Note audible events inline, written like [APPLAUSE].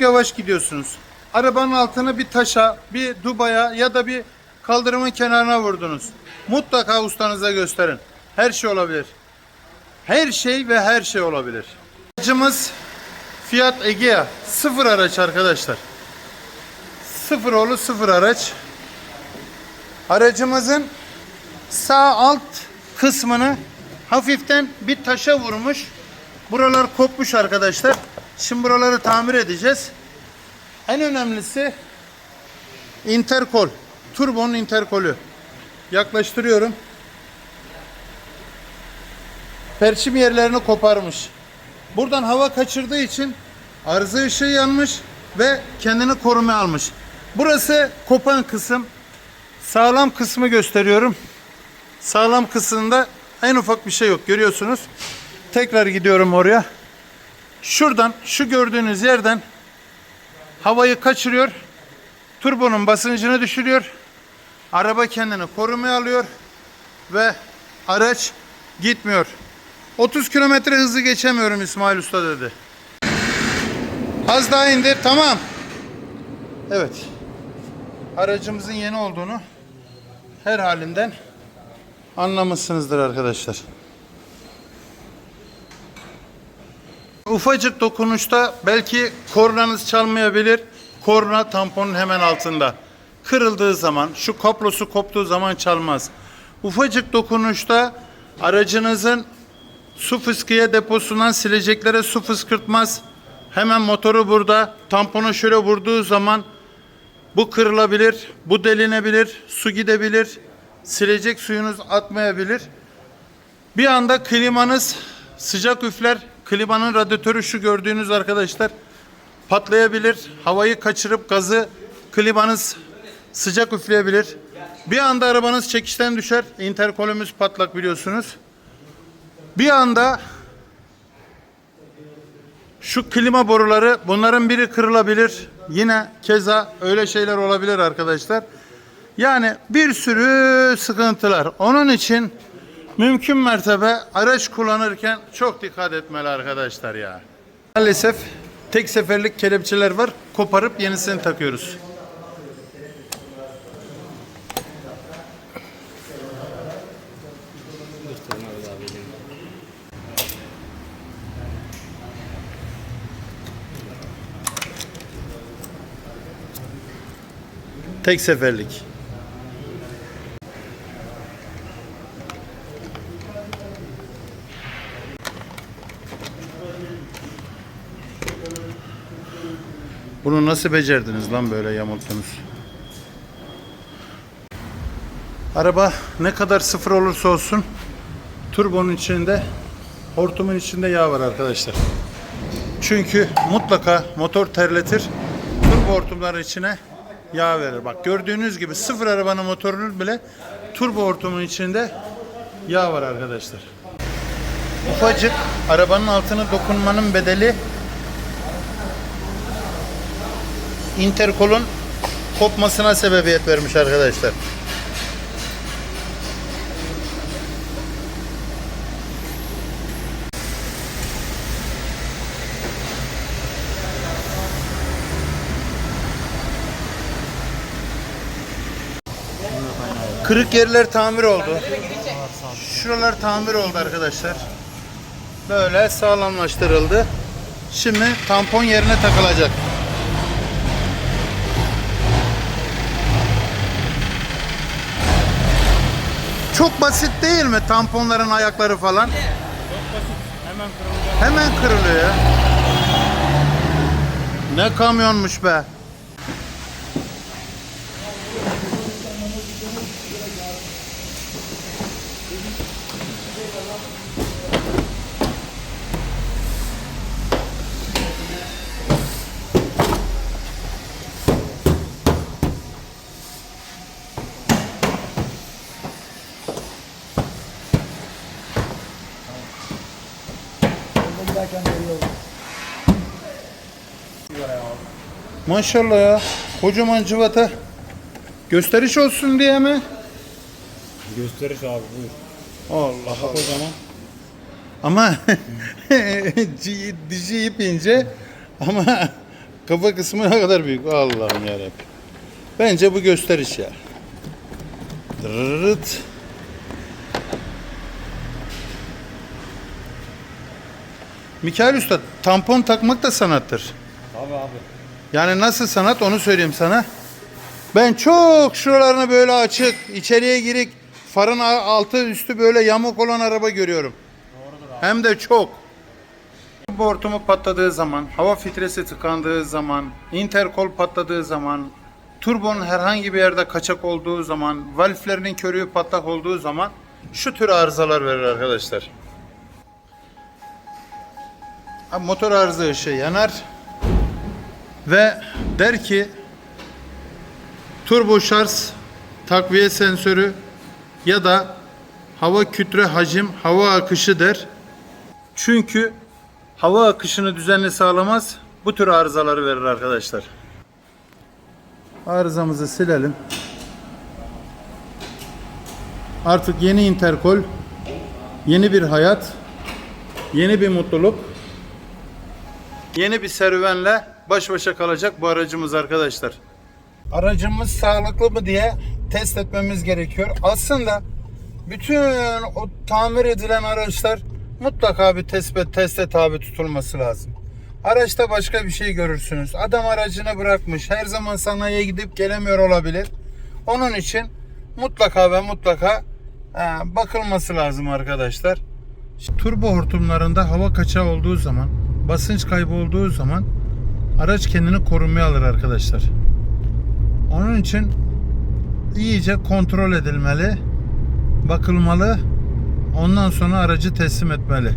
yavaş gidiyorsunuz. Arabanın altını bir taşa, bir dubaya ya da bir kaldırımın kenarına vurdunuz. Mutlaka ustanıza gösterin. Her şey olabilir. Her şey ve her şey olabilir. Aracımız Fiat Egea. Sıfır araç arkadaşlar. Sıfır oğlu sıfır araç. Aracımızın sağ alt kısmını hafiften bir taşa vurmuş. Buralar kopmuş arkadaşlar. Şimdi buraları tamir edeceğiz. En önemlisi interkol. Turbonun interkolü. Yaklaştırıyorum. Perçim yerlerini koparmış. Buradan hava kaçırdığı için arıza ışığı yanmış ve kendini korumaya almış. Burası kopan kısım. Sağlam kısmı gösteriyorum. Sağlam kısmında en ufak bir şey yok görüyorsunuz. Tekrar gidiyorum oraya. Şuradan şu gördüğünüz yerden havayı kaçırıyor. Turbonun basıncını düşürüyor. Araba kendini korumaya alıyor ve araç gitmiyor. 30 kilometre hızı geçemiyorum İsmail Usta dedi. Az daha indir tamam. Evet. Aracımızın yeni olduğunu her halinden anlamışsınızdır arkadaşlar. Ufacık dokunuşta belki kornanız çalmayabilir. Korna tamponun hemen altında. Kırıldığı zaman, şu kablosu koptuğu zaman çalmaz. Ufacık dokunuşta aracınızın su fıskiye deposundan sileceklere su fıskırtmaz. Hemen motoru burada. Tamponu şöyle vurduğu zaman bu kırılabilir, bu delinebilir, su gidebilir, silecek suyunuz atmayabilir. Bir anda klimanız sıcak üfler. Klimanın radyatörü şu gördüğünüz arkadaşlar patlayabilir. Havayı kaçırıp gazı klimanız sıcak üfleyebilir. Bir anda arabanız çekişten düşer. Interkolümüz patlak biliyorsunuz. Bir anda şu klima boruları bunların biri kırılabilir. Yine keza öyle şeyler olabilir arkadaşlar. Yani bir sürü sıkıntılar. Onun için mümkün mertebe araç kullanırken çok dikkat etmeli arkadaşlar ya. Maalesef tek seferlik kelepçeler var. Koparıp yenisini takıyoruz. Tek seferlik. Bunu nasıl becerdiniz lan böyle yamulttunuz? Araba ne kadar sıfır olursa olsun turbonun içinde hortumun içinde yağ var arkadaşlar. Çünkü mutlaka motor terletir. Turbo hortumların içine yağ verir. Bak gördüğünüz gibi sıfır arabanın motorunun bile turbo hortumun içinde yağ var arkadaşlar. Ufacık arabanın altına dokunmanın bedeli interkolun kopmasına sebebiyet vermiş arkadaşlar. Kırık yerler tamir oldu. Şuralar tamir oldu arkadaşlar. Böyle sağlamlaştırıldı. Şimdi tampon yerine takılacak. Çok basit değil mi tamponların ayakları falan? Hemen kırılacak. Hemen kırılıyor ya. Ne kamyonmuş be. Maşallah ya. Kocaman cıvata. Gösteriş olsun diye mi? Gösteriş abi buyur. Allah Allah. Kocaman. Ama [LAUGHS] dişi ip ince ama kafa kısmı ne kadar büyük. Allah'ım yarabbim. Bence bu gösteriş ya. Dırırıt. Mikail Usta tampon takmak da sanattır. Abi abi. Yani nasıl sanat onu söyleyeyim sana. Ben çok şuralarını böyle açık, içeriye girik, farın altı üstü böyle yamuk olan araba görüyorum. Hem de çok. Bu hortumu patladığı zaman, hava filtresi tıkandığı zaman, interkol patladığı zaman, turbonun herhangi bir yerde kaçak olduğu zaman, valflerinin körüğü patlak olduğu zaman şu tür arızalar verir arkadaşlar. Motor arıza ışığı yanar ve der ki turbo şarj takviye sensörü ya da hava kütle hacim hava akışı der. Çünkü hava akışını düzenli sağlamaz. Bu tür arızaları verir arkadaşlar. Arızamızı silelim. Artık yeni interkol, yeni bir hayat, yeni bir mutluluk, yeni bir serüvenle baş başa kalacak bu aracımız arkadaşlar. Aracımız sağlıklı mı diye test etmemiz gerekiyor. Aslında bütün o tamir edilen araçlar mutlaka bir test, teste tabi tutulması lazım. Araçta başka bir şey görürsünüz. Adam aracını bırakmış. Her zaman sanayiye gidip gelemiyor olabilir. Onun için mutlaka ve mutlaka e, bakılması lazım arkadaşlar. Turbo hortumlarında hava kaçağı olduğu zaman, basınç kaybı olduğu zaman araç kendini korumaya alır arkadaşlar. Onun için iyice kontrol edilmeli, bakılmalı. Ondan sonra aracı teslim etmeli.